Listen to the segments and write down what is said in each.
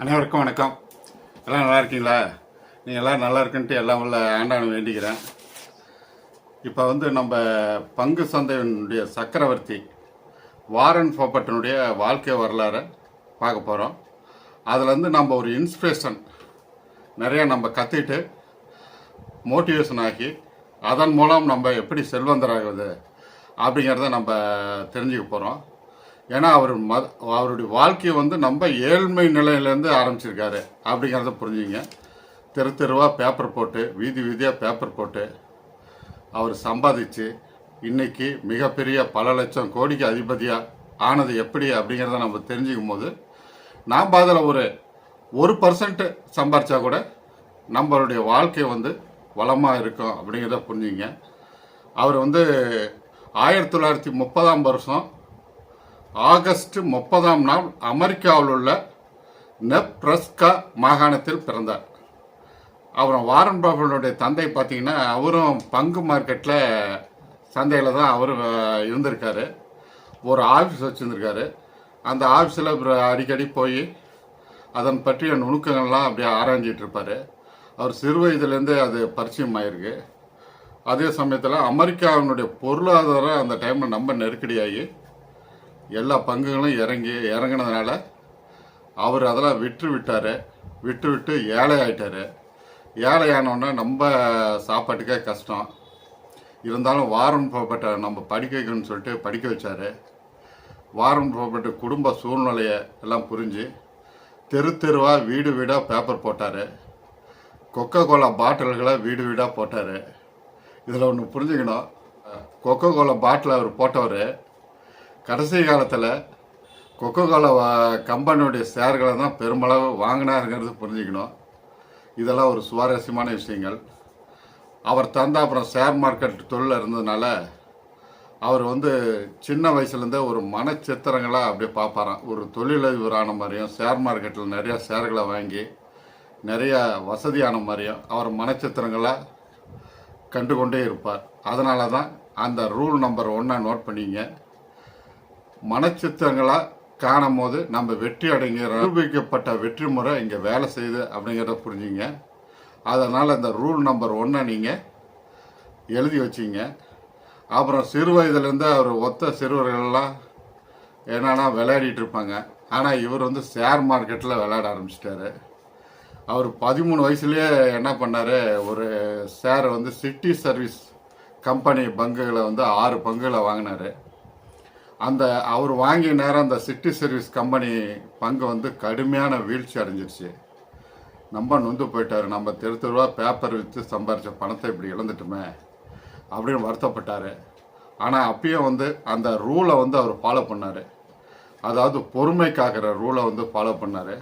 அனைவருக்கும் வணக்கம். எல்லாம் நல்லா இருக்கீங்களா? நீங்கள் எல்லாம் நல்லா இருக்குன்ட்டு எல்லாம் உள்ள ஆண்டான வேண்டிக்கிறேன். இப்போ வந்து நம்ம பங்கு சந்தையினுடைய சக்கரவர்த்தி வாரன் ஃபோபட்டனுடைய வாழ்க்கை வரலாறை பார்க்க போகிறோம் அதுலேருந்து நம்ம ஒரு இன்ஸ்பிரேஷன் நிறையா நம்ம கற்றுக்கிட்டு மோட்டிவேஷன் ஆக்கி அதன் மூலம் நம்ம எப்படி செல்வந்தராகுது அப்படிங்கிறத நம்ம தெரிஞ்சுக்க போகிறோம் ஏன்னா அவர் மத அவருடைய வாழ்க்கையை வந்து நம்ம ஏழ்மை நிலையிலேருந்து ஆரம்பிச்சிருக்காரு. அப்படிங்கிறத புரிஞ்சுங்க. தெரு தெருவாக பேப்பர் போட்டு வீதி வீதியாக பேப்பர் போட்டு அவர் சம்பாதிச்சு இன்றைக்கி மிகப்பெரிய பல லட்சம் கோடிக்கு அதிபதியாக ஆனது எப்படி அப்படிங்கிறத நம்ம தெரிஞ்சுக்கும் போது நாம் அதில் ஒரு ஒரு பர்சன்ட் சம்பாரித்தா கூட நம்மளுடைய வாழ்க்கை வந்து வளமாக இருக்கும் அப்படிங்கிறத புரிஞ்சுங்க. அவர் வந்து ஆயிரத்தி தொள்ளாயிரத்தி முப்பதாம் வருஷம் ஆகஸ்ட் முப்பதாம் நாள் அமெரிக்காவில் உள்ள நெப்ரஸ்கா மாகாணத்தில் பிறந்தார். அப்புறம் வாரன் பாபனுடைய தந்தை பார்த்தீங்கன்னா அவரும் பங்கு மார்க்கெட்டில் சந்தையில் தான் அவர் இருந்திருக்காரு. ஒரு ஆஃபீஸ் வச்சுருந்துருக்காரு. அந்த ஆஃபீஸில் அடிக்கடி போய் அதன் பற்றிய நுணுக்கங்கள்லாம் அப்படியே ஆராய்ஞ்சிட்டு இருப்பார். அவர் சிறு வயதுலேருந்து அது பரிச்சயம் ஆயிருக்கு. அதே சமயத்தில் அமெரிக்காவினுடைய பொருளாதாரம் அந்த டைமில் ரொம்ப நெருக்கடியாகி எல்லா பங்குகளும் இறங்கி இறங்கினதுனால அவர் அதெல்லாம் விற்று விட்டார் விட்டு விட்டு ஏழை ஆயிட்டார். ஏழை ஆனோடனே நம்ம சாப்பாட்டுக்கே கஷ்டம். இருந்தாலும் வாரம் போகப்பட்ட நம்ம படிக்க வைக்கணும்னு சொல்லிட்டு படிக்க வச்சார். வாரம் போகப்பட்ட குடும்ப சூழ்நிலையை எல்லாம் புரிஞ்சு தெரு தெருவாக வீடு வீடாக பேப்பர் போட்டார். கொக்கோ கோலா பாட்டில்களை வீடு வீடாக போட்டார். இதில் ஒன்று புரிஞ்சுக்கணும். கொக்கோ கோலா பாட்டில் அவர் போட்டவர் கடைசி காலத்தில் கொக்கோ கோலா கம்பெனியுடைய ஷேர்களை தான் பெருமளவு வாங்கினாருங்கிறது புரிஞ்சுக்கணும். இதெல்லாம் ஒரு சுவாரஸ்யமான விஷயங்கள். அவர் தந்த அப்புறம் ஷேர் மார்க்கெட் தொழில் இருந்ததுனால அவர் வந்து சின்ன வயசுலேருந்தே ஒரு மனச்சித்திரங்களாக அப்படியே பார்ப்பாராம். ஒரு தொழிலதிபரான மாதிரியும் ஷேர் மார்க்கெட்டில் நிறையா ஷேர்களை வாங்கி நிறையா வசதியான மாதிரியும் அவர் மனச்சித்திரங்களாக கண்டுகொண்டே இருப்பார். அதனால தான் அந்த ரூல் நம்பர் ஒன்றை நோட் பண்ணிங்க. மனச்சித்திரங்களாக காணும் போது நம்ம வெற்றி அடைங்கிற நிரூபிக்கப்பட்ட வெற்றி முறை இங்கே வேலை செய்யுது அப்படிங்கிறத புரிஞ்சுங்க. அதனால் இந்த ரூல் நம்பர் ஒன்றை நீங்கள் எழுதி வச்சிங்க. அப்புறம் சிறு வயதுலேருந்து அவர் ஒத்த சிறுவர்கள்லாம் என்னென்னா விளையாடிட்டு இருப்பாங்க. ஆனால் இவர் வந்து ஷேர் மார்க்கெட்டில் விளையாட ஆரம்பிச்சிட்டாரு. அவர் பதிமூணு வயசுலேயே என்ன பண்ணார்? ஒரு ஷேர் வந்து சிட்டி சர்வீஸ் கம்பெனி பங்குகளை வந்து ஆறு பங்குகளை வாங்கினார். அந்த அவர் வாங்கிய நேரம் அந்த சிட்டி சர்வீஸ் கம்பெனி பங்கு வந்து கடுமையான வீழ்ச்சி அடைஞ்சிருச்சு. ரொம்ப நொந்து போயிட்டார். நம்ம தெரு தெருவா பேப்பர் விற்று சம்பாரித்த பணத்தை இப்படி இழந்துட்டுமே அப்படின்னு வருத்தப்பட்டார். ஆனால் அப்பயும் வந்து அந்த ரூலை வந்து அவர் ஃபாலோ பண்ணார். அதாவது பொறுமை காக்கிற ரூலை வந்து ஃபாலோ பண்ணார்.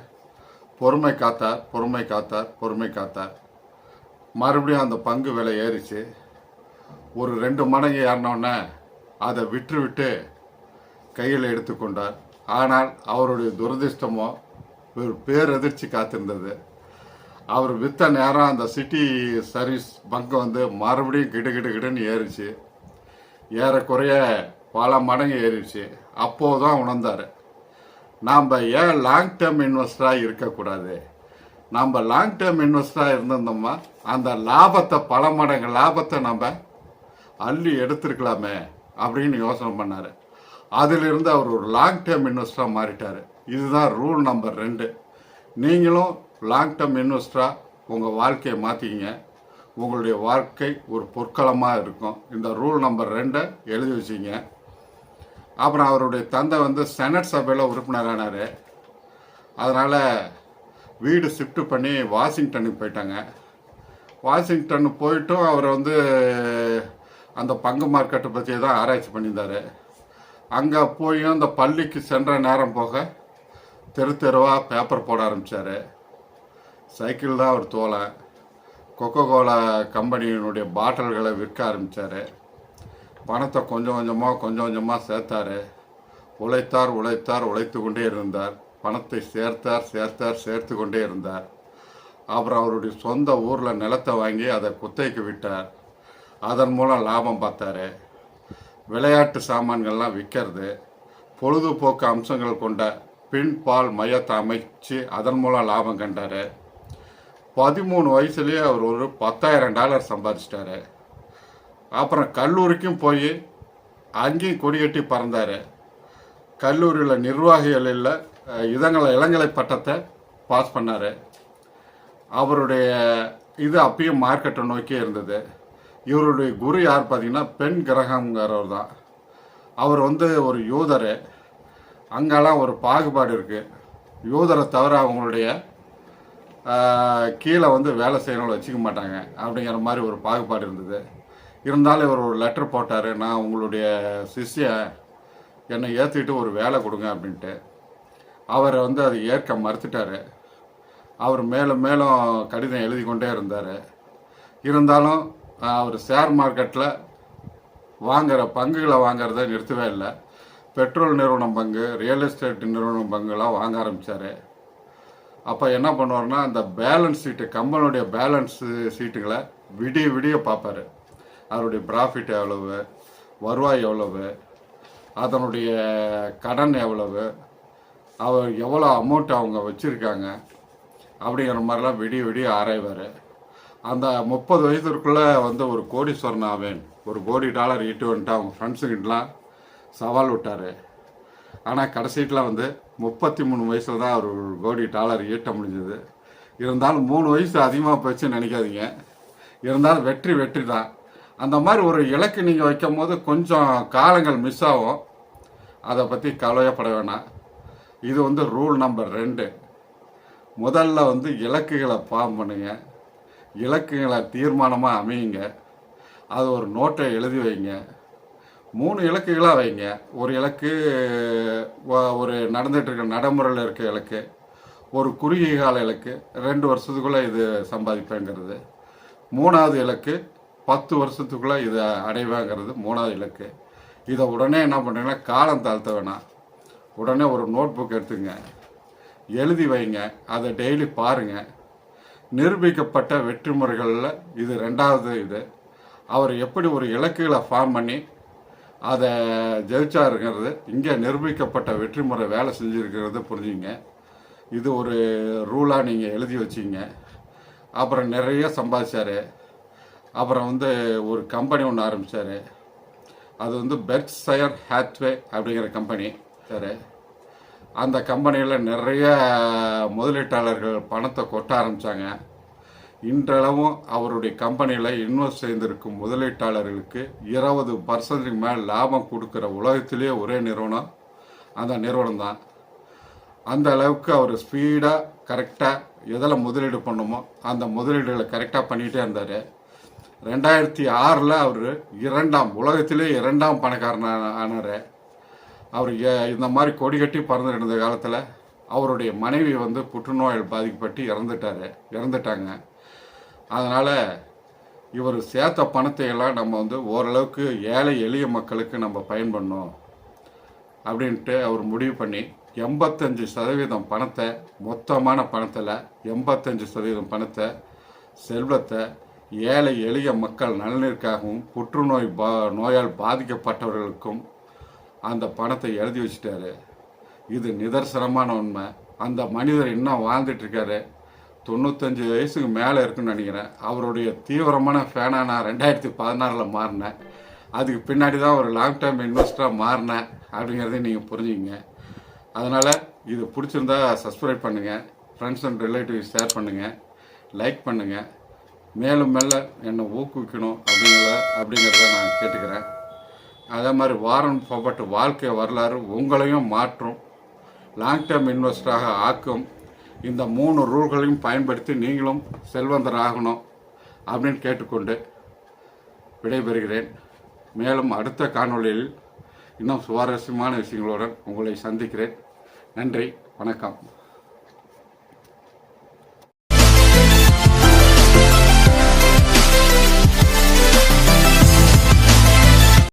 பொறுமை காத்தார் பொறுமை காத்தார் பொறுமை காத்தார். மறுபடியும் அந்த பங்கு விலை ஏறிச்சு. ஒரு ரெண்டு மடங்கு ஏறினோடனே அதை விட்டு விட்டு கையில் எடுத்துக்கொண்டார். ஆனால் அவருடைய துரதிர்ஷ்டமோ ஒரு பேரதிர்ச்சி காத்திருந்தது. அவர் வித்த நேரம் அந்த சிட்டி சர்வீஸ் பங்கு வந்து மறுபடியும் கிடு கிடு கிடுன்னு ஏறிச்சு. ஏறக்குறைய பல மடங்கு ஏறிச்சு. அப்போது தான் உணர்ந்தார். நாம் ஏன் லாங் டேர்ம் இன்வெஸ்டராக இருக்கக்கூடாது? நம்ம லாங் டேர்ம் இன்வெஸ்டராக இருந்திருந்தோம்னா அந்த லாபத்தை பல மடங்கு லாபத்தை நம்ம அள்ளி எடுத்திருக்கலாமே அப்படின்னு யோசனை பண்ணார். அதிலிருந்து அவர் ஒரு லாங் டேர்ம் இன்வெஸ்டராக மாறிட்டார். இதுதான் ரூல் நம்பர் ரெண்டு. நீங்களும் லாங் டேர்ம் இன்வெஸ்டராக உங்கள் வாழ்க்கையை மாற்றிக்கிங்க உங்களுடைய வாழ்க்கை ஒரு பொற்களமாக இருக்கும். இந்த ரூல் நம்பர் ரெண்டை எழுதி வச்சிங்க. அப்புறம் அவருடைய தந்தை வந்து செனட் சபையில் உறுப்பினரானார் அதனால் வீடு ஷிஃப்ட் பண்ணி வாஷிங்டனுக்கு போயிட்டாங்க. வாஷிங்டன் போயிட்டும் அவர் வந்து அந்த பங்கு மார்க்கெட்டை பற்றி தான் ஆராய்ச்சி பண்ணியிருந்தார். அங்கே போயும் அந்த பள்ளிக்கு சென்ற நேரம் போக தெரு தெருவாக பேப்பர் போட ஆரம்பித்தார் சைக்கிள் தான் அவர் தோலை. கொக்கோ கோலா கம்பெனியினுடைய பாட்டில்களை விற்க ஆரம்பித்தார் பணத்தை கொஞ்சம் கொஞ்சமாக கொஞ்சம் கொஞ்சமாக சேர்த்தாரு. உழைத்தார் உழைத்தார் உழைத்து கொண்டே இருந்தார். பணத்தை சேர்த்தார் சேர்த்தார் சேர்த்து கொண்டே இருந்தார். அப்புறம் அவருடைய சொந்த ஊரில் நிலத்தை வாங்கி அதை குத்தகைக்கு விட்டார். அதன் மூலம் லாபம் பார்த்தாரு. விளையாட்டு சாமான்கள்லாம் விற்கிறது பொழுதுபோக்கு அம்சங்கள் கொண்ட பின்பால் மையத்தை அமைச்சு அதன் மூலம் லாபம் கண்டார். பதிமூணு வயசுலேயே அவர் ஒரு பத்தாயிரம் டாலர் சம்பாதிச்சிட்டாரு. அப்புறம் கல்லூரிக்கும் போய் அங்கேயும் கொடிகட்டி பறந்தார். கல்லூரியில் நிர்வாகிகளில் இதங்களை இளங்கலை பட்டத்தை பாஸ் பண்ணார். அவருடைய இது அப்பயும் மார்க்கெட்டை நோக்கி இருந்தது. இவருடைய குரு யார் பார்த்தீங்கன்னா பெண் கிரகங்கிறவர் தான். அவர் வந்து ஒரு யூதர். அங்கெல்லாம் ஒரு பாகுபாடு இருக்குது யூதரை தவிர அவங்களுடைய கீழே வந்து வேலை செய்யறவங்களை வச்சுக்க மாட்டாங்க. அப்படிங்கிற மாதிரி ஒரு பாகுபாடு இருந்தது. இருந்தாலும் இவர் ஒரு லெட்டர் போட்டார். நான் உங்களுடைய சிஷ்ய என்னை ஏற்றிட்டு ஒரு வேலை கொடுங்க அப்படின்ட்டு. அவரை வந்து அதை ஏற்க மறுத்துட்டார். அவர் மேலும் மேலும் கடிதம் எழுதி கொண்டே இருந்தார். இருந்தாலும் அவர் ஷேர் மார்க்கெட்டில் வாங்குகிற பங்குகளை வாங்குறத நிறுத்தவே இல்லை. பெட்ரோல் நிறுவனம் பங்கு ரியல் எஸ்டேட் நிறுவனம் பங்குலாம் வாங்க ஆரம்பித்தார் அப்போ என்ன பண்ணுவார்னா அந்த பேலன்ஸ் ஷீட்டு கம்பெனியுடைய பேலன்ஸ் ஷீட்டுகளை விடிய விடிய பார்ப்பாரு. அவருடைய ப்ராஃபிட் எவ்வளவு வருவாய் எவ்வளவு அதனுடைய கடன் எவ்வளவு அவர் எவ்வளோ அமௌண்ட் அவங்க வச்சுருக்காங்க அப்படிங்கிற மாதிரிலாம் விடிய விடிய ஆராய்வார். அந்த முப்பது வயசுக்குள்ளே வந்து ஒரு கோடீஸ்வரன் ஆவேன். ஒரு கோடி டாலர் ஈட்டு வந்துட்டு அவங்க ஃப்ரெண்ட்ஸுக்கிட்டலாம் சவால் விட்டார். ஆனால் கடைசியில் வந்து முப்பத்தி மூணு வயசில் தான் அவர் ஒரு கோடி டாலர் ஈட்ட முடிஞ்சது. இருந்தாலும் மூணு வயசு அதிகமாக போச்சுன்னு நினைக்காதீங்க. இருந்தாலும் வெற்றி வெற்றி தான் அந்த மாதிரி ஒரு இலக்கு நீங்கள் வைக்கும் போது கொஞ்சம் காலங்கள் மிஸ் ஆகும். அதை பற்றி கவலையப்பட வேணாம். இது வந்து ரூல் நம்பர் ரெண்டு. முதல்ல வந்து இலக்குகளை ஃபார்ம் பண்ணுங்கள் இலக்குகளை தீர்மானமாக அமையுங்க. அது ஒரு நோட்டை எழுதி வைங்க. மூணு இலக்குகளாக வைங்க. ஒரு இலக்கு ஒரு நடந்துகிட்டு இருக்க நடைமுறையில் இருக்க இலக்கு ஒரு குறுகிய கால இலக்கு ரெண்டு வருஷத்துக்குள்ளே இது சம்பாதிப்பேங்கிறது. மூணாவது இலக்கு பத்து வருஷத்துக்குள்ளே இதை அடைவேங்கிறது மூணாவது இலக்கு. இதை உடனே என்ன பண்ணுறீங்கன்னா காலம் தாழ்த்த வேணாம். உடனே ஒரு நோட் புக் எடுத்துங்க. எழுதி வைங்க. அதை டெய்லி பாருங்கள் நிரூபிக்கப்பட்ட வெற்றி முறைகளில் இது ரெண்டாவது இது. அவர் எப்படி ஒரு இலக்குகளை ஃபார்ம் பண்ணி அதை ஜெயிச்சாருங்கிறது இங்கே நிரூபிக்கப்பட்ட வெற்றி முறை வேலை செஞ்சுருக்கிறது புரிஞ்சுங்க. இது ஒரு ரூலாக நீங்கள் எழுதி வச்சிங்க. அப்புறம் நிறைய சம்பாதிச்சார். அப்புறம் வந்து ஒரு கம்பெனி ஒன்று ஆரம்பித்தார் அது வந்து பெர்க் சயர் ஹேத்வே அப்படிங்கிற கம்பெனி சரி. அந்த கம்பெனியில் நிறைய முதலீட்டாளர்கள் பணத்தை கொட்ட ஆரம்பித்தாங்க இன்றளவும் அவருடைய கம்பெனியில் இன்வெஸ்ட் செய்திருக்கும் முதலீட்டாளர்களுக்கு இருபது பர்சன்ட்டுக்கு மேல் லாபம் கொடுக்குற உலகத்திலேயே ஒரே நிறுவனம் அந்த நிறுவனம் தான். அந்த அளவுக்கு அவர் ஸ்பீடாக கரெக்டாக எதில் முதலீடு பண்ணுமோ அந்த முதலீடுகளை கரெக்டாக பண்ணிகிட்டே இருந்தார். ரெண்டாயிரத்தி ஆறில் அவர் இரண்டாம் உலகத்திலே இரண்டாம் பணக்காரனாக ஆனார். அவர் ஏ- இந்த மாதிரி கொடி கட்டி பறந்து இருந்த காலத்தில் அவருடைய மனைவி வந்து புற்றுநோயால் பாதிக்கப்பட்டு இறந்துட்டாரு இறந்துட்டாங்க. அதனால் இவர் சேர்த்த பணத்தை எல்லாம் நம்ம வந்து ஓரளவுக்கு ஏழை எளிய மக்களுக்கு நம்ம பயன்படணும் அப்படின்ட்டு அவர் முடிவு பண்ணி எண்பத்தஞ்சு சதவீதம் பணத்தை மொத்தமான பணத்தில் எண்பத்தஞ்சு சதவீதம் பணத்தை செல்வத்தை ஏழை எளிய மக்கள் நலனிற்காகவும் புற்றுநோய் பா நோயால் பாதிக்கப்பட்டவர்களுக்கும் அந்த பணத்தை எழுதி வச்சிட்டாரு. இது நிதர்சனமான உண்மை. அந்த மனிதர் இன்னும் வாழ்ந்துட்டுருக்காரு? தொண்ணூத்தஞ்சு வயசுக்கு மேலே இருக்குன்னு நினைக்கிறேன். அவருடைய தீவிரமான ஃபேனாக நான் ரெண்டாயிரத்தி பதினாறில் மாறினேன். அதுக்கு பின்னாடி தான் ஒரு லாங் டைம் இன்வெஸ்டராக மாறினேன் அப்படிங்கிறதையும் நீங்கள் புரிஞ்சுங்க அதனால் இது பிடிச்சிருந்தா சப்ஸ்கிரைப் பண்ணுங்கள் ஃப்ரெண்ட்ஸ் அண்ட் ரிலேட்டிவ்ஸ் ஷேர் பண்ணுங்கள் லைக் பண்ணுங்கள் மேலும் மேலே என்னை ஊக்குவிக்கணும் அப்படிங்கிற அப்படிங்கிறத நான் கேட்டுக்கிறேன். அதே மாதிரி வாரன் பபட் வாழ்க்கை வரலாறு உங்களையும் மாற்றும். லாங் டேர்ம் இன்வெஸ்டராக ஆக்கும். இந்த மூணு ரூல்களையும் பயன்படுத்தி நீங்களும் செல்வந்தர் ஆகணும் அப்படின்னு கேட்டுக்கொண்டு விடைபெறுகிறேன். மேலும் அடுத்த காணொளியில் இன்னும் சுவாரஸ்யமான விஷயங்களுடன் உங்களை சந்திக்கிறேன். நன்றி வணக்கம்.